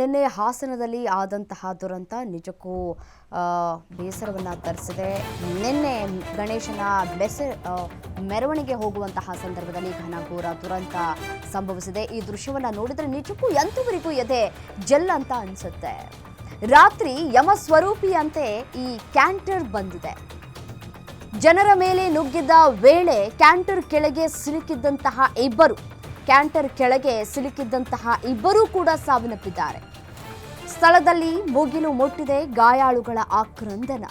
ನಿನ್ನೆ ಹಾಸನದಲ್ಲಿ ಆದಂತಹ ದುರಂತ ನಿಜಕ್ಕೂ ಬೇಸರವನ್ನು ತರಿಸಿದೆ. ನಿನ್ನೆ ಗಣೇಶನ ಬೆಸ ಮೆರವಣಿಗೆ ಹೋಗುವಂತಹ ಸಂದರ್ಭದಲ್ಲಿ ಘನಘೋರ ದುರಂತ ಸಂಭವಿಸಿದೆ. ಈ ದೃಶ್ಯವನ್ನು ನೋಡಿದರೆ ನಿಜಕ್ಕೂ ಎಂತವರಿಗೂ ಎದೆ ಜೆಲ್ ಅಂತ ಅನ್ಸುತ್ತೆ. ರಾತ್ರಿ ಯಮ ಸ್ವರೂಪಿಯಂತೆ ಈ ಕ್ಯಾಂಟರ್ ಬಂದಿದೆ. ಜನರ ಮೇಲೆ ನುಗ್ಗಿದ್ದ ವೇಳೆ ಕ್ಯಾಂಟರ್ ಕೆಳಗೆ ಸಿಲುಕಿದ್ದಂತಹ ಇಬ್ಬರು ಕ್ಯಾಂಟರ್ ಕೆಳಗೆ ಸಿಲುಕಿದ್ದಂತಹ ಇಬ್ಬರೂ ಕೂಡ ಸಾವನ್ನಪ್ಪಿದ್ದಾರೆ. ಸ್ಥಳದಲ್ಲಿ ಮುಗಿಲು ಮುಟ್ಟಿದೆ, ಗಾಯಾಳುಗಳ ಆಕ್ರಂದನ.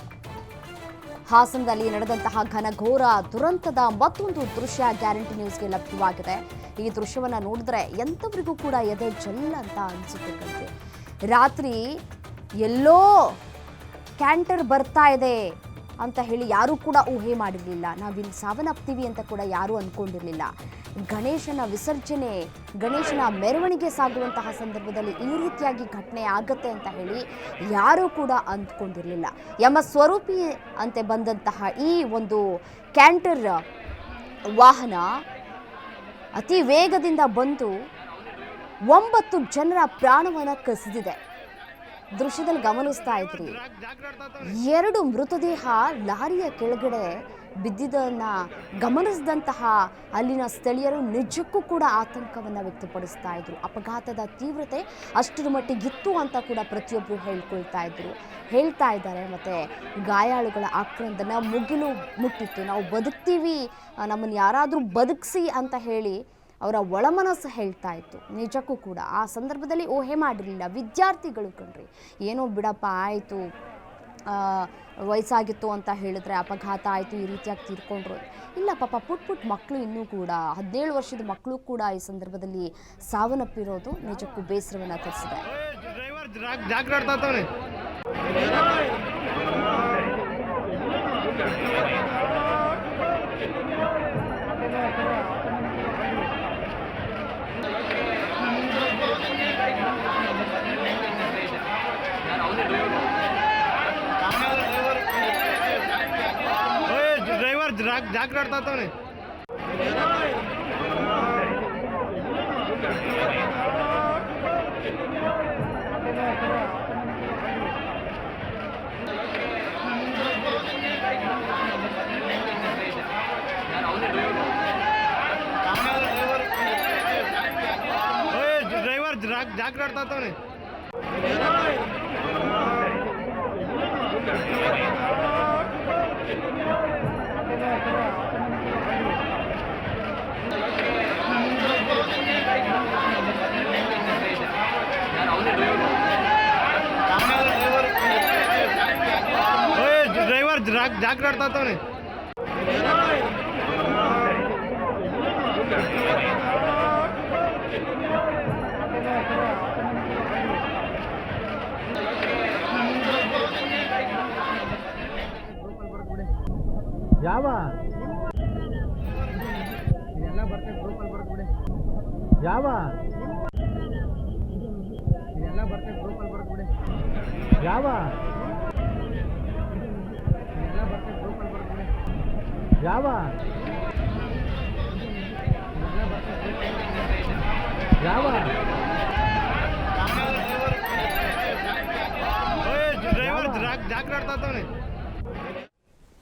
ಹಾಸನದಲ್ಲಿ ನಡೆದಂತಹ ಘನಘೋರ ದುರಂತದ ಮತ್ತೊಂದು ದೃಶ್ಯ ಗ್ಯಾರಂಟಿ ನ್ಯೂಸ್ಗೆ ಲಭ್ಯವಾಗಿದೆ. ಈ ದೃಶ್ಯವನ್ನ ನೋಡಿದ್ರೆ ಎಂಥವರಿಗೂ ಕೂಡ ಎದೆ ಜಲ್ಲ ಅಂತ ಅನಿಸುತ್ತೆ. ರಾತ್ರಿ ಎಲ್ಲೋ ಕ್ಯಾಂಟರ್ ಬರ್ತಾ ಇದೆ. ಅಂತ ಹೇಳಿ ಯಾರೂ ಕೂಡ ಊಹೆ ಮಾಡಿರಲಿಲ್ಲ. ನಾವಿಲ್ಲಿ ಸಾವನ್ನಪ್ತೀವಿ ಅಂತ ಕೂಡ ಯಾರೂ ಅಂದ್ಕೊಂಡಿರಲಿಲ್ಲ ಗಣೇಶನ ವಿಸರ್ಜನೆ, ಗಣೇಶನ ಮೆರವಣಿಗೆ ಸಾಗುವಂತಹ ಸಂದರ್ಭದಲ್ಲಿ ಈ ರೀತಿಯಾಗಿ ಘಟನೆ ಆಗತ್ತೆ ಅಂತ ಹೇಳಿ ಯಾರೂ ಕೂಡ ಅಂದ್ಕೊಂಡಿರಲಿಲ್ಲ. ಯಮ ಸ್ವರೂಪಿ ಅಂತೆ ಬಂದಂತಹ ಈ ಒಂದು ಕ್ಯಾಂಟರ್ ವಾಹನ ಅತಿ ವೇಗದಿಂದ ಬಂದು ಒಂಬತ್ತು ಜನರ ಪ್ರಾಣವನ್ನು ಕಸಿದಿದೆ. ದೃಶ್ಯದಲ್ಲಿ ಗಮನಿಸ್ತಾ ಇದ್ರಿ. ಎರಡು ಮೃತದೇಹ ಲಾರಿಯ ಕೆಳಗಡೆ ಬಿದ್ದಿದ್ದನ್ನ ಗಮನಿಸಿದಂತಹ ಅಲ್ಲಿನ ಸ್ಥಳೀಯರು ನಿಜಕ್ಕೂ ಕೂಡ ಆತಂಕವನ್ನು ವ್ಯಕ್ತಪಡಿಸ್ತಾ ಇದ್ರು. ಅಪಘಾತದ ತೀವ್ರತೆ ಅಷ್ಟರ ಮಟ್ಟಿಗಿತ್ತು ಅಂತ ಕೂಡ ಪ್ರತಿಯೊಬ್ಬರು ಹೇಳ್ಕೊಳ್ತಾ ಇದ್ರು. ಹೇಳ್ತಾ ಇದ್ದಾರೆ, ಮತ್ತೆ ಗಾಯಾಳುಗಳ ಆಕ್ರಂದನ ಮುಗಿಲು ಮುಟ್ಟಿತ್ತು. ನಾವು ಬದುಕ್ತೀವಿ, ನಮ್ಮನ್ನು ಯಾರಾದರೂ ಬದುಕಿಸಿ ಅಂತ ಹೇಳಿ ಅವರ ಒಳಮನಸ್ಸು ಹೇಳ್ತಾ ಇತ್ತು. ನಿಜಕ್ಕೂ ಕೂಡ ಆ ಸಂದರ್ಭದಲ್ಲಿ ಊಹೆ ಮಾಡಿರಲಿಲ್ಲ. ವಿದ್ಯಾರ್ಥಿಗಳು ಕಣ್ರಿ, ಏನೋ ಬಿಡಪ್ಪ, ಆಯಿತು ವಯಸ್ಸಾಗಿತ್ತು ಅಂತ ಹೇಳಿದ್ರೆ ಅಪಘಾತ ಆಯಿತು, ಈ ರೀತಿಯಾಗಿ ತೀರ್ಕೊಂಡ್ರು. ಇಲ್ಲ ಪಾಪ, ಪುಟ್ ಪುಟ್ ಮಕ್ಕಳು ಇನ್ನೂ ಕೂಡ, ಹದಿನೇಳು ವರ್ಷದ ಮಕ್ಕಳು ಕೂಡ ಈ ಸಂದರ್ಭದಲ್ಲಿ ಸಾವನ್ನಪ್ಪಿರೋದು ನಿಜಕ್ಕೂ ಬೇಸರವನ್ನು ತರಿಸಿದೆ. డ్రైవర్ జాగ్రత్తతోనే ड्राइवर जाग रहा था तुमने ಜಾಗ್ರಾಡ್ತಾ ಇರ್ತಾವ್ನೆ. ಯಾವ? ಇದೆಲ್ಲ ಬರ್ತದೆ ಗ್ರೂಪಲ್ಲಿ ಬಿಡಿ. ಯಾವ? ಇದೆಲ್ಲ ಬರ್ತದೆ ಗ್ರೂಪಲ್ಲಿ ಬಿಡಿ. ಯಾವ? ಯಾವ ಇದೆಲ್ಲ ಬರ್ತದೆ ಯಾವ ಓಯ್ ಡ್ರೈವರ್ ಜಾಗ್ ಜಾಗ್ರಾಡ್ತಾ ಇರ್ತಾವ್ನೆ